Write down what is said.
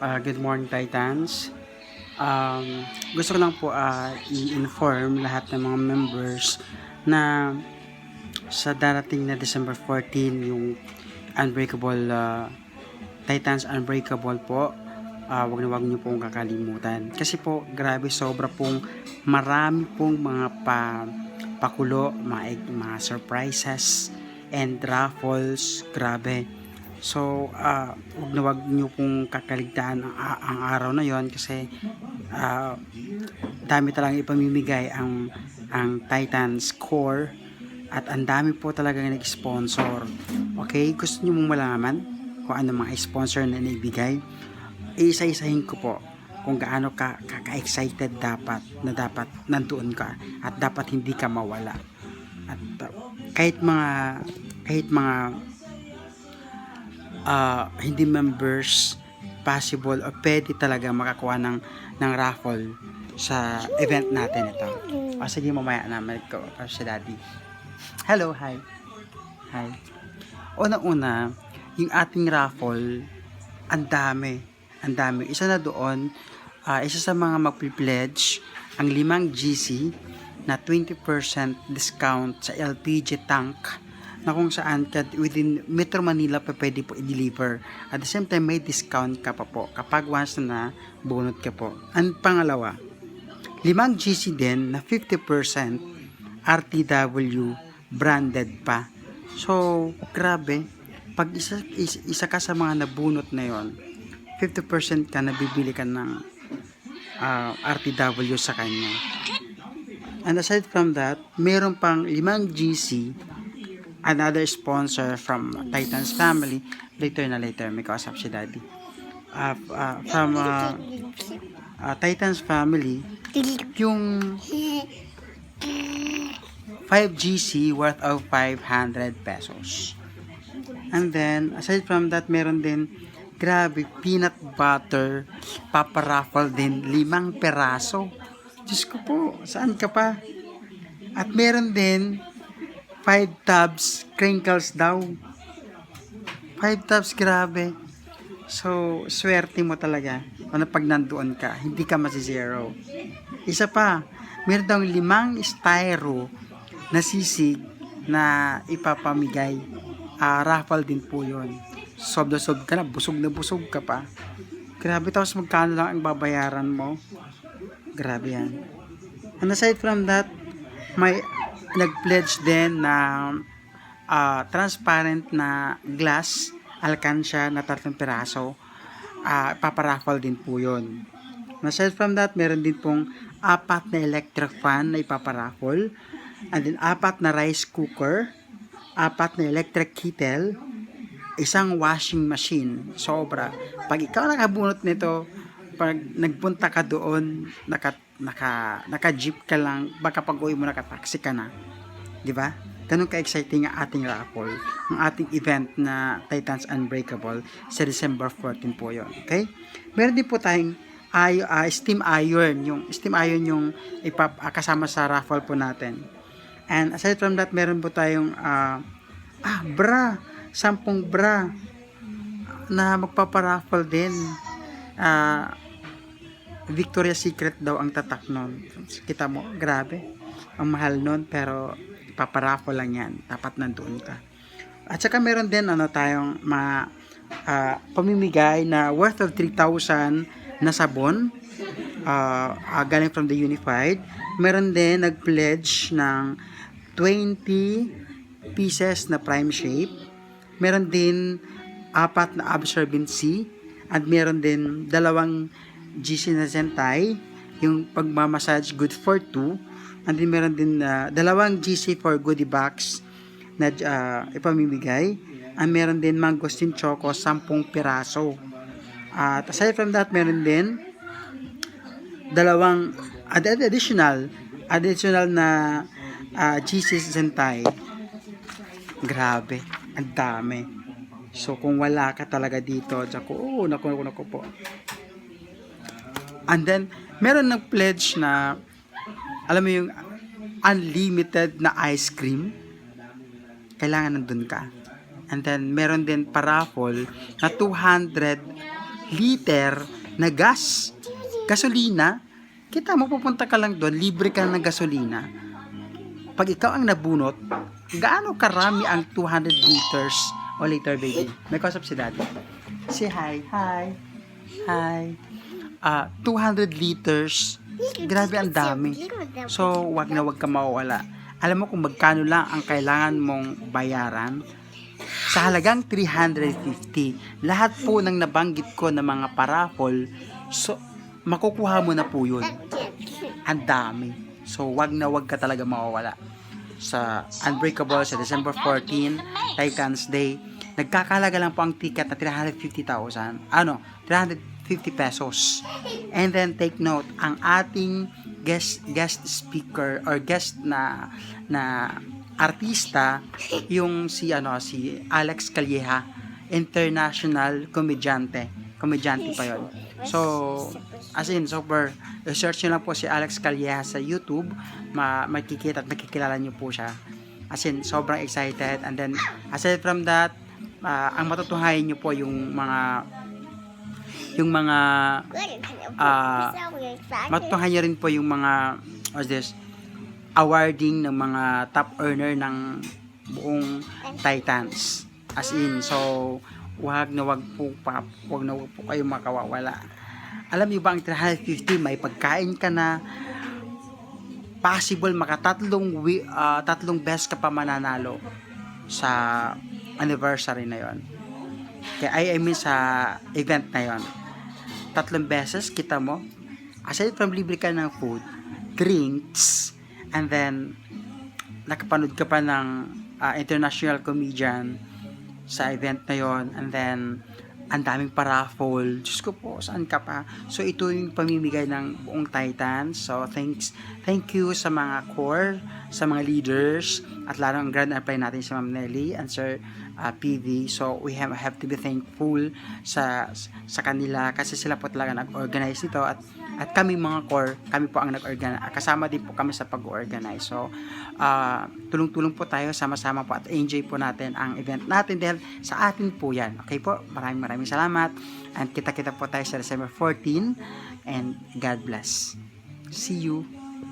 Ah, good morning Titans. Um, gusto ko lang po ah, i-inform lahat ng mga members na sa darating na December 14 yung Unbreakable ah, Titans Unbreakable po. Ah, wag na wag niyo pong kakalimutan. Kasi po, grabe sobra pong marami pong mga pa pakulo, mga, mga surprises and raffles. Grabe. So, ah wag na wag niyo pong kakaligtaan ang, ang araw na yon kasi ah, dami talagang ipamimigay ang ang Titans Core at ang dami po talaga nag-sponsor. Okay? Gusto niyo mong malaman kung ano mga sponsor na naibigay? Isa-isahin ko po kung gaano ka kaka-excited dapat na dapat nandoon ka at dapat hindi ka mawala. At uh, kahit mga kahit mga ah, hindi members possible o pwede talaga makakuha ng ng raffle sa event natin ito. O sige mamaya na ko para si daddy. Hello, hi. Hi. Una-una, yung ating raffle, ang dami. Ang dami. Isa na doon, ah, isa sa mga magpi-pledge, ang limang GC na 20% discount sa LPG tank na kung saan ka within Metro Manila pa pwede po i-deliver. At the same time, may discount ka pa po kapag once na bunot ka po. Ang pangalawa, limang GC din na 50% RTW branded pa. So, grabe. Pag isa, isa, isa ka sa mga nabunot na yon 50% ka nabibili ka ng ah, RTW sa kanya. And aside from that, meron pang limang GC another sponsor from Titans family. Later na later may kausap si daddy. Uh, uh, from uh, uh, Titans family yung 5GC worth of 500 pesos. And then aside from that meron din grabe peanut butter paparaffle din limang peraso. Diyos ko po saan ka pa? At meron din 5 tubs crinkles daw. 5 tubs grabe. So swerte mo talaga ano pag nandoon ka hindi ka masi-zero isa pa meron daw limang styro na sisig na ipapamigay. Ah, raffle din po yun. Sob na sob ka na busog na busog ka pa. Grabe tapos magkano lang ang babayaran mo? Grabe yan. And aside from that may nag-pledge din na ah, transparent na glass alkansya na tatlong piraso. Ah, paparaffle din po yun. Aside from that meron din pong apat na electric fan na ipaparaffle. And then apat na rice cooker apat na electric kettle isang washing machine. Sobra. Pag ikaw nakabunot nito pag nagpunta ka doon naka naka naka jeep ka lang baka pag uwi mo naka taxi ka na. Di ba? Ganun ka exciting ang ating raffle ang ating event na Titans Unbreakable sa December 14 po yon okay? Meron din po tayong ay, ah, steam iron yung steam iron yung ipap ah, kasama sa raffle po natin. And aside from that meron po tayong ah, ah bra sampung bra na magpaparaffle din. Ah Victoria's Secret daw ang tatak nun. Kita mo, grabe. Ang mahal nun, pero paparaffle lang yan. Dapat nandoon ka. At saka meron din ano tayong mga ah, pamimigay na worth of 3,000 na sabon ah, ah, galing from the Unified. Meron din nag-pledge ng 20 pieces na prime shape. Meron din apat na absorbency at meron din dalawang GC na Zentai yung pagmamassage good for two. And then meron din ah, dalawang GC for goodie box na ah, ipamimigay. And meron din mangosteen choco 10 piraso. At aside from that meron din dalawang ad- additional additional na ah, GC Zentai grabe ang dami. So kung wala ka talaga dito tsaka oh naku naku naku po And then, meron ng pledge na, alam mo yung unlimited na ice cream. Kailangan nandun ka. And then, meron din paraffle na 200 liter na gas. Gasolina, kita mo ka lang doon, libre ka ng gasolina. Pag ikaw ang nabunot, gaano karami ang 200 liters o liter baby? May kausap si daddy. Say hi. Hi. Hi. Ah, 200 liters. Grabe ang dami. So, wag na wag ka mawawala. Alam mo kung magkano lang ang kailangan mong bayaran? Sa halagang 350. Lahat po ng nabanggit ko na mga paraffol, so, makukuha mo na po yun. Ang dami. So, wag na wag ka talaga mawawala. Sa Unbreakable sa December 14, Titans Day, nagkakalaga lang po ang ticket na 350,000. Ano? 350 pesos. And then take note, ang ating guest guest speaker or guest na na artista yung si ano si Alex Calleja, international komedyante. Komedyante pa yon. So, as in, super, search nyo lang po si Alex Calleja sa YouTube, ma makikita at makikilala nyo po siya. As in, sobrang excited. And then, aside from that, ah, ang matutuhayan nyo po yung mga yung mga ah, matutuhan nyo rin po yung mga what's this awarding ng mga top earner ng buong Titans. As in so wag na wag po pa wag na wag po kayo makawawala. Alam niyo ba ang 350 may pagkain ka na possible makatatlong ah, tatlong best ka pa mananalo sa anniversary na yon kaya I, I mean sa event na yon tatlong beses kita mo. Aside from libre ka ng food drinks and then nakapanood ka pa ng ah, international comedian sa event na yon and then ang daming paraffol Diyos ko po saan ka pa? So ito yung pamimigay ng buong Titan. So thanks thank you sa mga core sa mga leaders at lalo ang grand apply natin si Ma'am Nelly and Sir uh, PV so we have, have to be thankful sa sa kanila kasi sila po talaga nag-organize nito at at kami mga core, kami po ang nag-organize. Kasama din po kami sa pag-organize. So, ah, tulong-tulong po tayo, sama-sama po at enjoy po natin ang event natin dahil sa atin po yan. Okay po? Maraming maraming salamat. And kita-kita po tayo sa December 14 and God bless. See you.